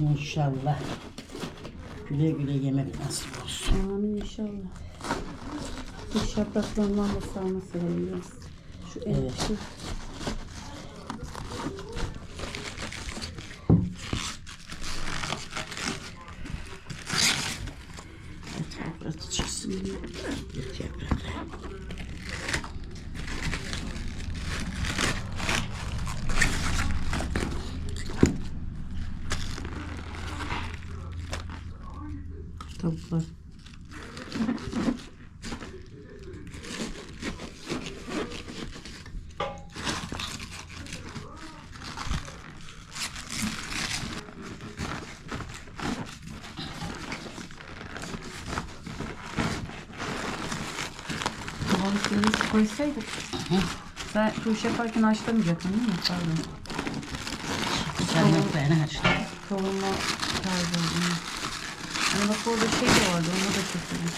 İnşallah. Güle güle yemek nasip olsun. Amin inşallah. Sarma severim biraz. Şu en Evet. Suyunu koysaydık. Sen tuş yaparken haşlamayacaktın değil mi? Pardon. Sen yapraklarını açtın. Kavurma tarzı olduğunu. Hani bak orada şey de vardı onu da keselim.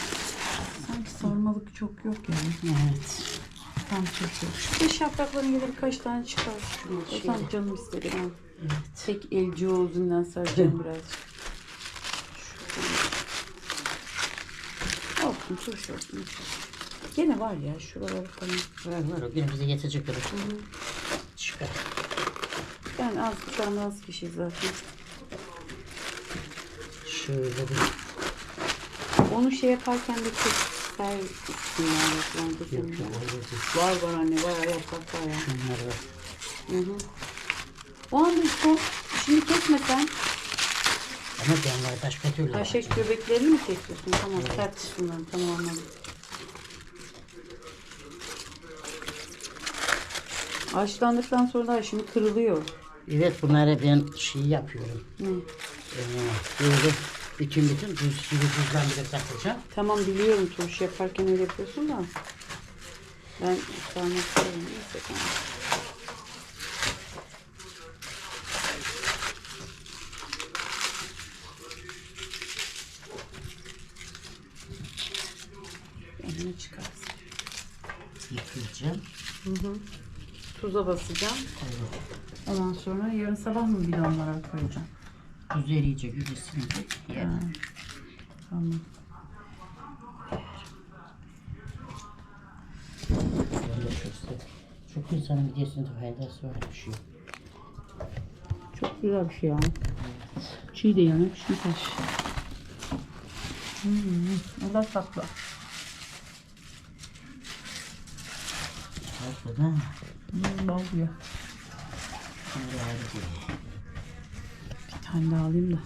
Sanki sarmalık çok yok yani. Evet. Tam çok yok. Şu beş yaprakların gibi birkaç tane çıkar. O Şöyle. tam canım istedi ben. Evet. Tek elci olduğundan saracağım birazcık. Olsun turşu olsun. Gene var ya şuraları falan. Var var o gün bize yetecek kadar. Çıkar. Yani az tane az kişi zaten. Şöyle bir Onu şey yaparken de çok ser yok olurdu. Var var anne bayağı yaprak var ya. Şunları Hı hı. O anda işte şimdi kesmesen ama ben var başka türlü. var. Haşek göbeklerini mi kesiyorsun? Tamam sert kısımlarını tamam anladım. Haşlandıktan sonra da şimdi kırılıyor. Evet bunları ben şey yapıyorum. Ne? Ee, böyle bütün bütün tuz gibi tuzlandırıp katacağım. Tamam biliyorum turşu yaparken öyle yapıyorsun da. Ben istiyorum. Neyse tamam. Çıkarsın. Yıkayacağım. Tuza basacağım. Ondan sonra yarın sabah mı bidonlara koyacağım? Tuz eriyecek, üresinecek. Yani. Ha. Tamam. Çok, insanın midesinde faydası var bir şey. Çok güzel bir şey ya. Çiğ de yanıyor, pişmiş taş. Hmm, da tatlı. Tatlı da Değil. Bir tane daha alayım da.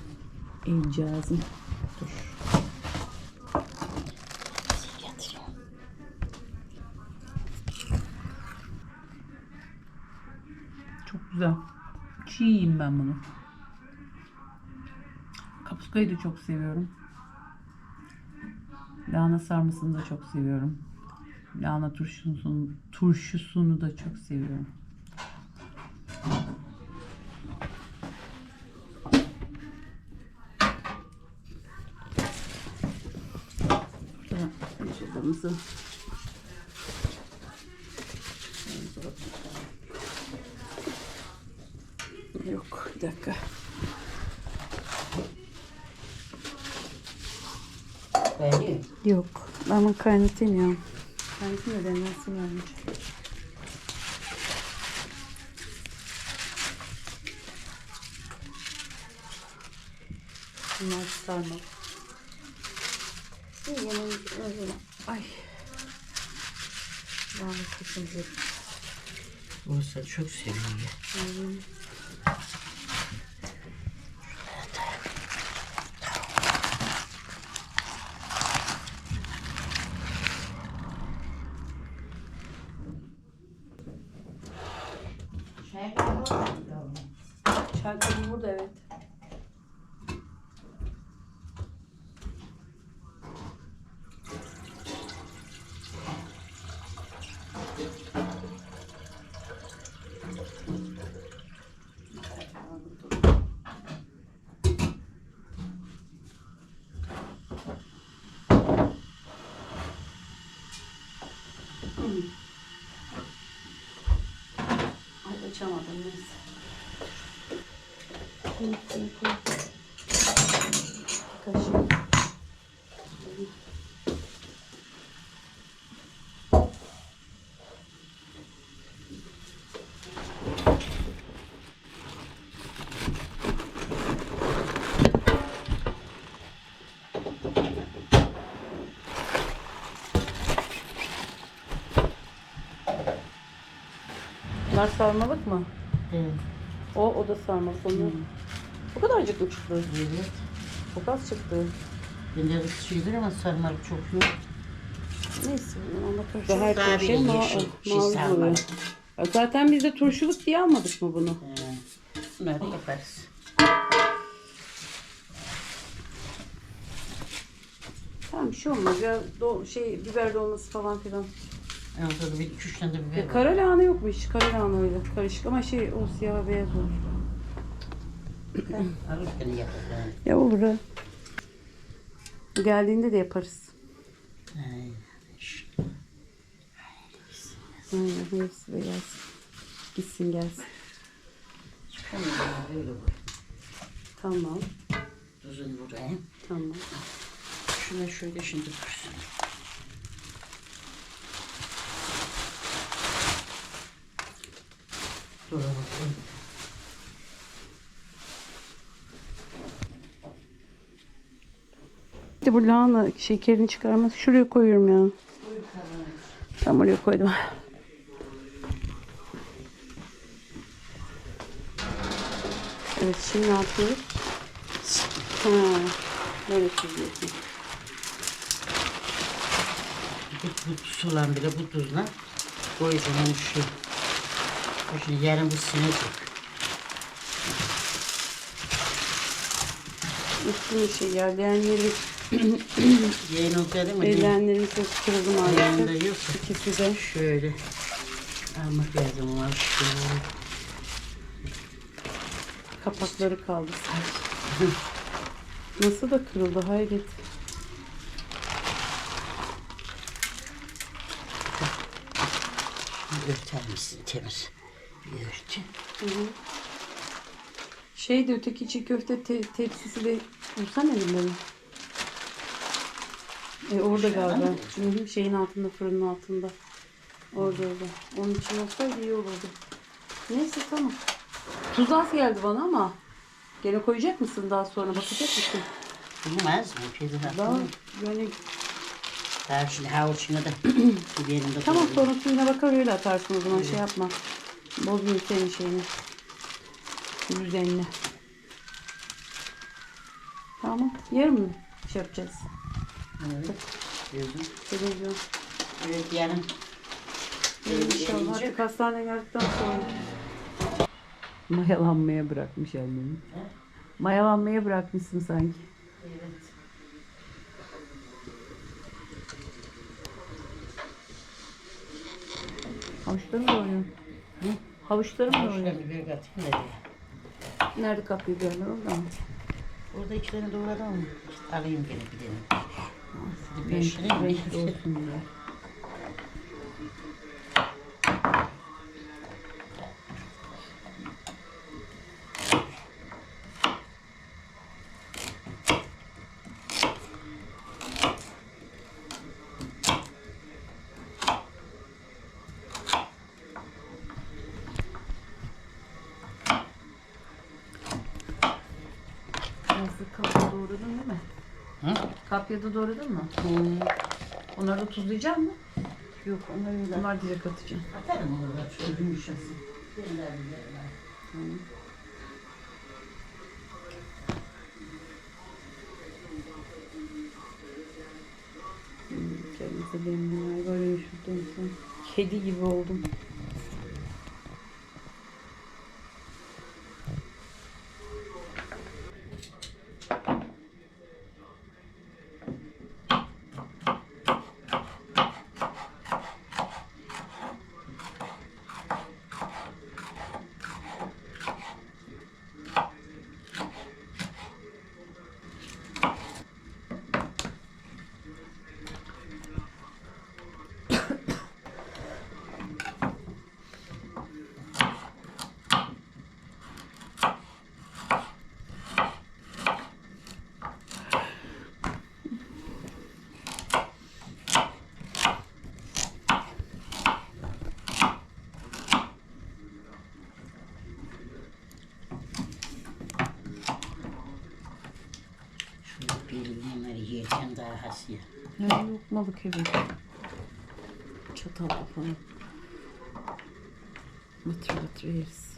El cihazım. Dur. Çok güzel. Çiğ yiyeyim ben bunu. Kapuskayı da çok seviyorum. Lahana sarmasını da çok seviyorum. Lahana turşusunu, turşusunu da çok seviyorum. Burada vücudumuzu Yok bir dakika. Beğeniyor. Yok. Bunu kaynatayım ya. Kaynatayım da demlensin yani. Bunlar sarma. Yemeğin öyle. Ay. Ben sıkıntı. Burası çok seviyor. Çay Açamadım neyse. Bunlar sarmalık mı? Evet. O, o da sarmalık. Onlar. Bu kadarcık mı çıktı? Evet. Çok az çıktı. Bende şeydir ama sarmalık çok yok. Neyse ona karşı Daha bir şey ma yeşil, şey mavi sarmalık. oluyor. Ya Zaten biz de turşuluk diye almadık mı bunu? Ee, Bunları yaparız. Tamam bir şey olmaz ya do şey biber dolması falan filan. Yanında da bir iki üç tane de biber Ya var. kara lahana yok mu hiç? Kara lahana öyle karışık ama şey o siyah beyaz olur. Alırken yaparız. Ya olur ha. Geldiğinde de yaparız. Ay, Aynen hepsi beyaz. Gitsin gelsin. Çıkamıyorum öyle bu. Tamam. Tuzunu buraya. Tamam. Şuna şöyle şimdi dursun. Dur bakayım. De bu lahana şekerini çıkarması şuraya koyuyorum ya. Tam oraya koydum. Evet şimdi ne yapıyoruz? Ha, böyle çiziyorsun. Bu, bu sulan bile bu tuzla koyacağım şu. Şimdi yarın bu sinecek. Üstüne şey yerleyen yeri Yayın olacak değil mi? elleyenlerim çok kırıldı Ayağında maalesef. yoksa İkisi de. şöyle almak lazım var şöyle. Kapakları kaldı sadece. Nasıl da kırıldı hayret. Örter misin Bir örtü. Şey de öteki çiğ köfte te- tepsisi de vursana elimden. E, orada galiba. Hı hı, şeyin altında, fırının altında. Orada orada. Onun için olsaydı iyi olurdu. Neyse tamam. Tuz az geldi bana ama. Gene koyacak mısın daha sonra? Bakacak mısın? Bilmez mi? Şeyde Daha yani Daha şimdi havuçuna da bir yerinde tamam sonra suyuna bakar öyle atarsın o zaman şey yapma. Bozmayayım senin şeyini. Düzenini. Tamam. Yarın mı şey yapacağız? Evet. Televizyon. Evet yarın. İnşallah Gelince- artık hastaneye geldikten sonra. Mayalanmaya bırakmış annemi. Mayalanmaya bırakmışsın sanki. Evet. Mı doğruyorsun? Hı? Havuçları mı Havuçla doğruyorsun? biber katayım da diye. Nerede kapıyı görüyorlar orada mı? Orada iki tane doğradım ama işte alayım gene bir tane. Beş lira mı? renkli olsun diye. Nasıl kapya doğradın değil mi? Hı? Kapyada doğradın mı? Onları da tuzlayacak mı? Yok onları öyle. Bunlar direkt atacağım. Atarım onu da şöyle yumuşasın. Kendinize benim böyle üşüttüm sen. Kedi gibi oldum. Yani lokmalık evet. Çatal kapanıp. Matır matır yeriz.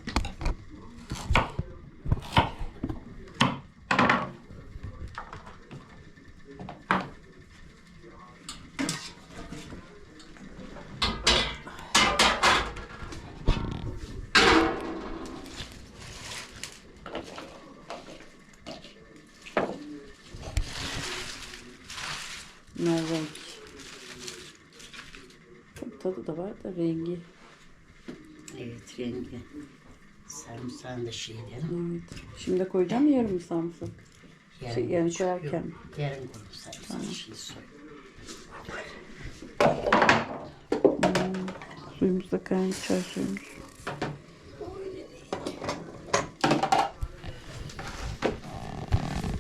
No renk. Tadı da var da rengi. Evet rengi. Sarımsağın da şeyi değil mi? Evet. Şimdi koyacağım evet. yarım sarımsak. Yarın şey, yani koyarken. Yok, yarın koyayım sarımsağı. Tamam. Şimdi soy. Hmm, suyumuz da kaynadı. Çay suyumuz.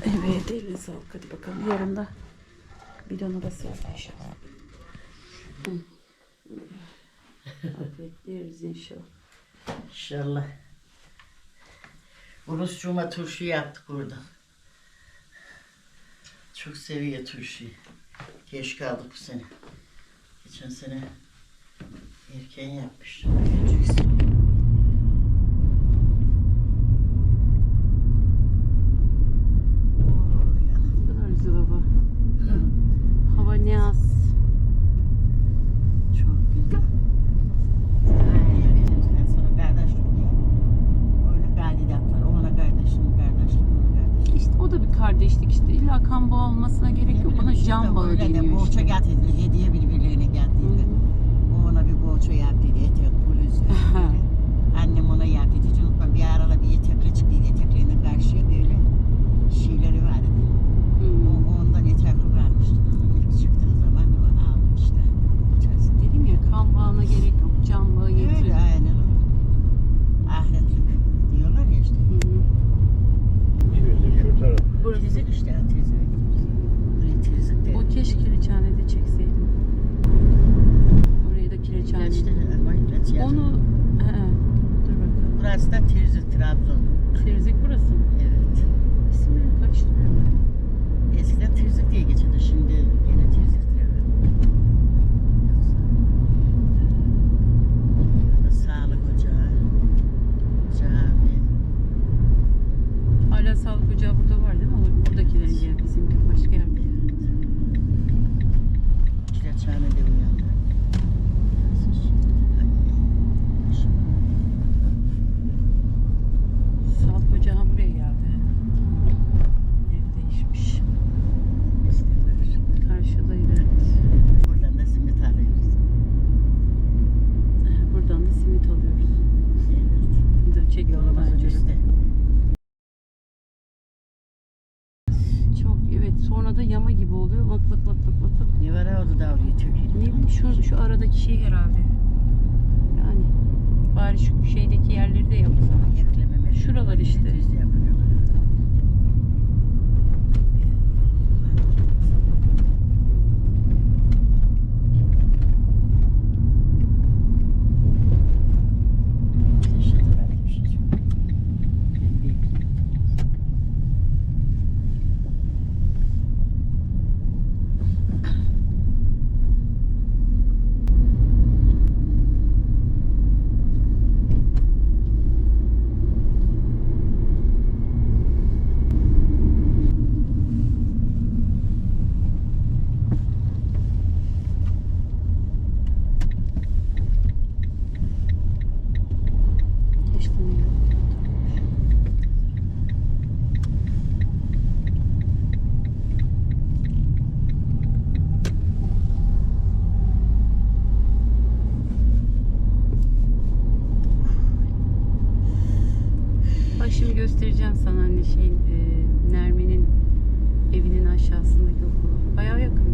Evet elinize sağlık. Hadi bakalım yarın da Bidona basıyorum inşallah. Afiyet deriz inşallah. İnşallah. Urusçuma turşu yaptık burada. Çok seviyor turşuyu. Geç kaldık bu sene. Geçen sene erken yapmıştım.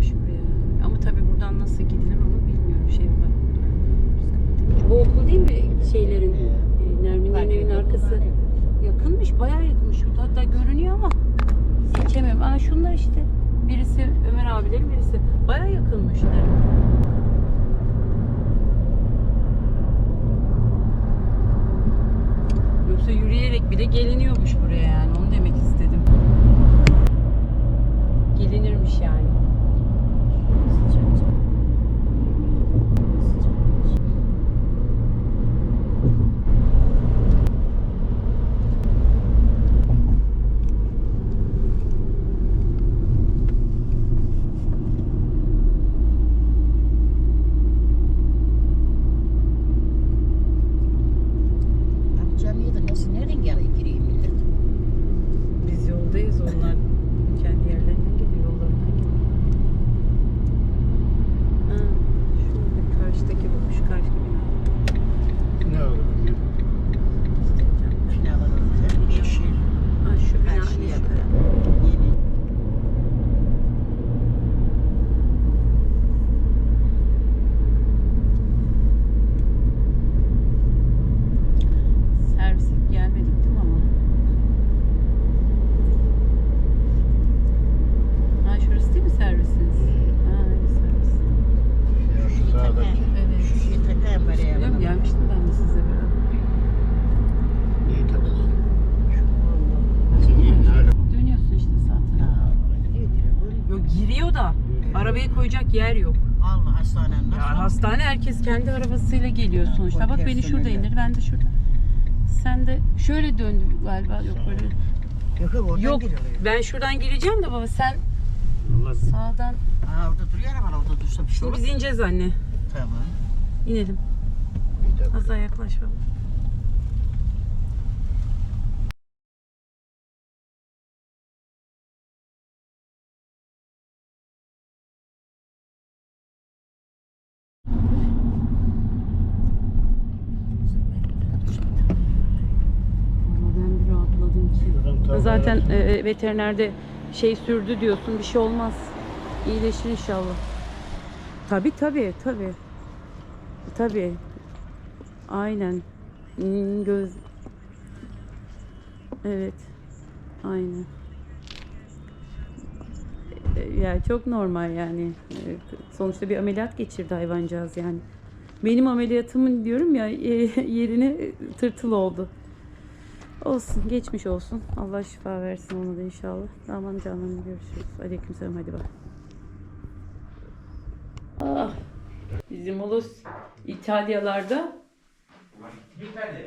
gelmiş buraya. Ama tabii buradan nasıl gidilir onu bilmiyorum. Şey var. Bu okul değil mi şeylerin? Ee, e, Nermin'in evin arkası. Yakınmış, bayağı yakınmış. Hatta görünüyor ama seçemiyorum. Aa şunlar işte. Birisi Ömer abilerin birisi. Bayağı yakınmışlar. Yoksa yürüyerek bile geliniyormuş buraya yani. Onu demek istedim. Yer yok. Allah hastanenin nasıl? Ya hastane herkes kendi arabasıyla geliyor Ha, sonuçta. Bak beni şurada personeller. indir, ben de şurada. Sen de şöyle döndü galiba. Yok böyle. Yok yok oradan Yok. giriliyor. Ben şuradan gireceğim de baba sen Allah sağdan. Aa orada duruyor araba orada dursa bir şey Şimdi olur. biz ineceğiz anne. Tamam. İnelim. bir Az daha yaklaş baba. Ama ben bir rahatladım tam Zaten e, veterinerde şey sürdü diyorsun bir şey olmaz. İyileşir inşallah. Tabi tabi tabi. Tabi. Aynen. Hmm, Göz. Evet. Aynen. E, Yani çok normal yani. E, Sonuçta bir ameliyat geçirdi hayvancağız yani. Benim ameliyatımın diyorum ya e, yerine tırtıl oldu. Olsun, geçmiş olsun. Allah şifa versin ona da inşallah. Aman canım görüşürüz. Aleykümselam hadi bak. Ah, bizim ulus İtalyalarda İtalya.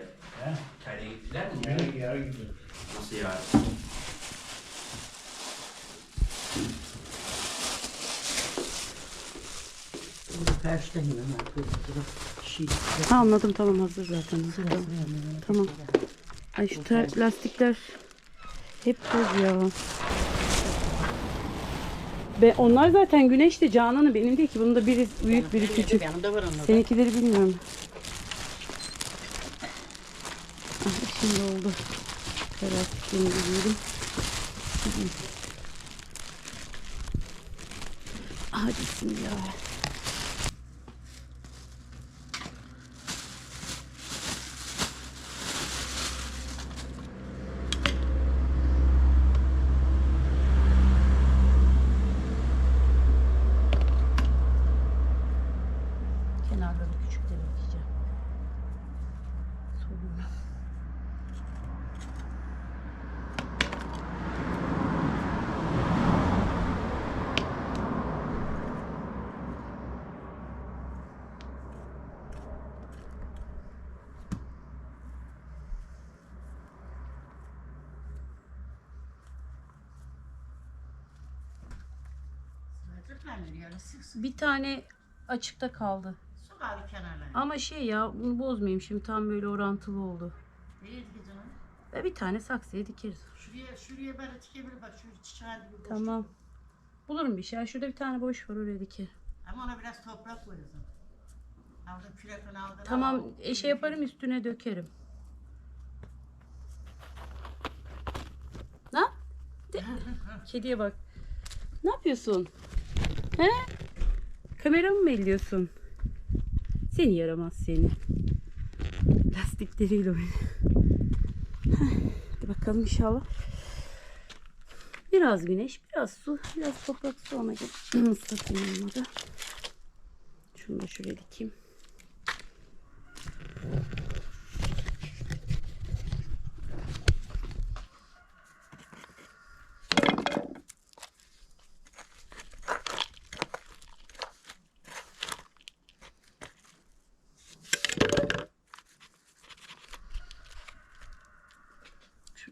He? İtalya'ya gittiler mi? Yarın yarın gidiyor. Nasıl şey. Ha, anladım tamam hazır zaten. Tamam. Tamam. Ay şu ter, lastikler hep toz ya. Be, onlar zaten güneşte Canan'ı benim değil ki. Bunun da biri büyük biri küçük. Var onlar. Seninkileri bilmiyorum. Ah, şimdi oldu. Lastiklerini giyiyorum. Hadi bismillah. Sık sık. Bir tane açıkta kaldı. Su abi kenarlarına. Ama şey ya bunu bozmayayım şimdi tam böyle orantılı oldu. Nereye dikeceğim? Ve bir tane saksıya dikeriz. Şuraya, şuraya böyle tikebilir bak. Şuraya çiçeğin gibi boş. Tamam. Bulurum bir şey. Ya Şurada bir tane boş var oraya dikerim. Ama ona biraz toprak koyuyorsun. Aldın kürekini aldın. Tamam al. e, şey yaparım üstüne dökerim. Ne? De- Kediye bak. Ne yapıyorsun? He? Kameramı mı elliyorsun? Seni yaramaz seni. Lastikleriyle oynuyor. Hadi bakalım inşallah. Biraz güneş, biraz su, biraz toprak su göre ıslatayım onları. Şunu da şuraya dikeyim.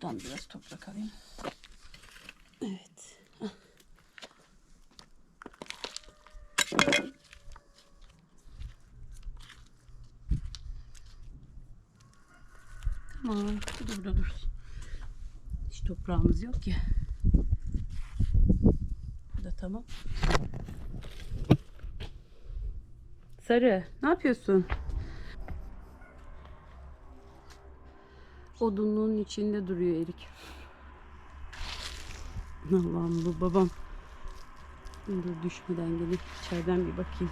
Şuradan biraz toprak alayım. Evet. Hah. Tamam. Bu da burada dursun. Hiç toprağımız yok ya. Bu da tamam. Sarı, ne yapıyorsun? Odunluğun içinde duruyor erik. Allah'ım bu babam. Dur düşmeden gelip içeriden bir bakayım.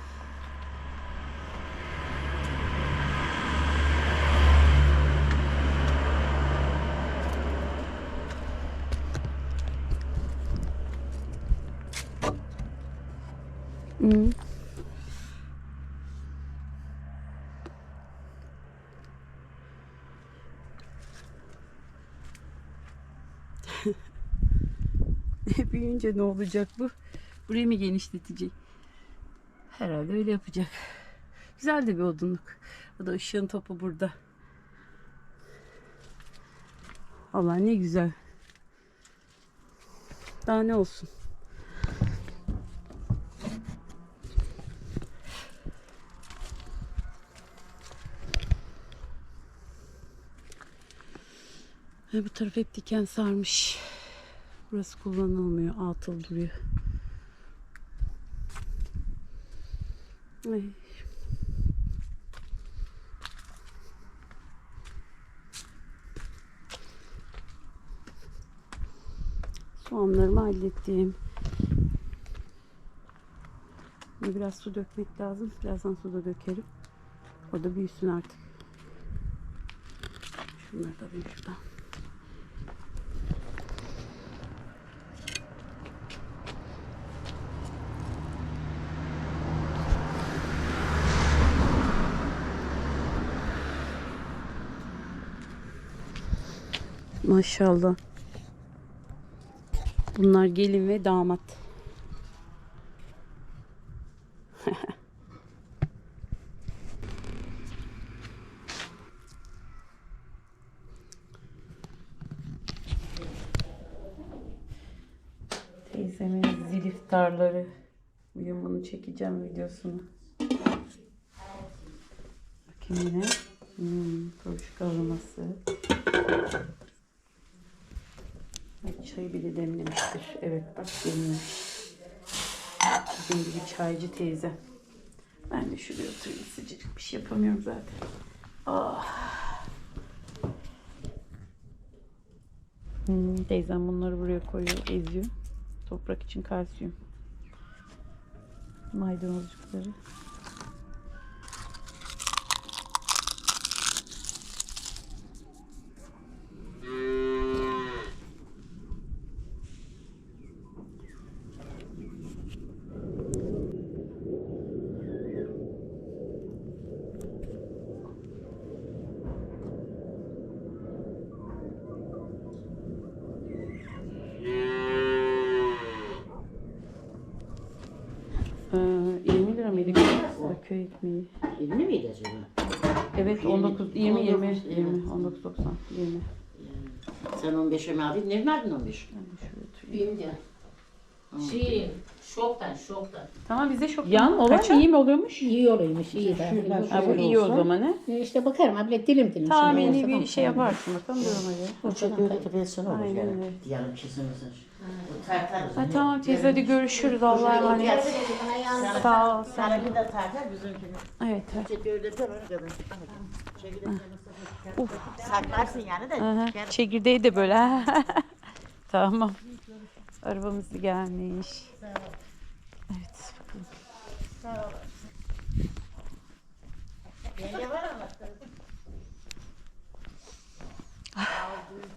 Hı. Büyüyünce ne olacak bu? Burayı mı genişletecek? Herhalde öyle yapacak. Güzel de bir odunluk. O da ışığın topu burada. Allah ne güzel. Daha ne olsun. Bu taraf hep diken sarmış. Burası kullanılmıyor. Atıl duruyor. Ay. Soğanlarımı hallettim. Biraz su dökmek lazım. Birazdan su da dökerim. O da büyüsün artık. Şunları da alayım şuradan. Maşallah. Bunlar gelin ve damat. Teyzemin zil iftarları. Bugün bunu çekeceğim videosunu. Bakayım yine. Hmm, turşu kavurması. Ay, Çayı bile demlemiştir. Evet bak demlemiş. Bizim gibi çaycı teyze. Ben de şuraya oturayım sıcacık bir şey yapamıyorum zaten. Ah. Hmm, teyzem bunları buraya koyuyor, eziyor. Toprak için kalsiyum. Maydanozcukları. 19.90 20. Sen 15'e mi aldın? Ne aldın 15? Ben de. Şey, şoktan, şoktan. Tamam bize şok. Yan olan iyi mi oluyormuş? İyi oluyormuş, iyi de. Ha, bu iyi o zaman he. E İşte bakarım abla dilim dilim. Tahmini bir şey yaparsın bakalım duruma göre. Çok öyle tepelsin olur Aynen yani. öyle. Diyelim kesilmesin. Ha, tamam teyze hadi görüşürüz Allah'a emanet. Sağ ol sen. De tartar bizimkini. Evet. evet. Çek öyle de var Uf. Saklarsın yani de. Aha. Çekirdeği de böyle. ha. tamam. Arabamız gelmiş. Evet. Bakalım. Yenge var ama.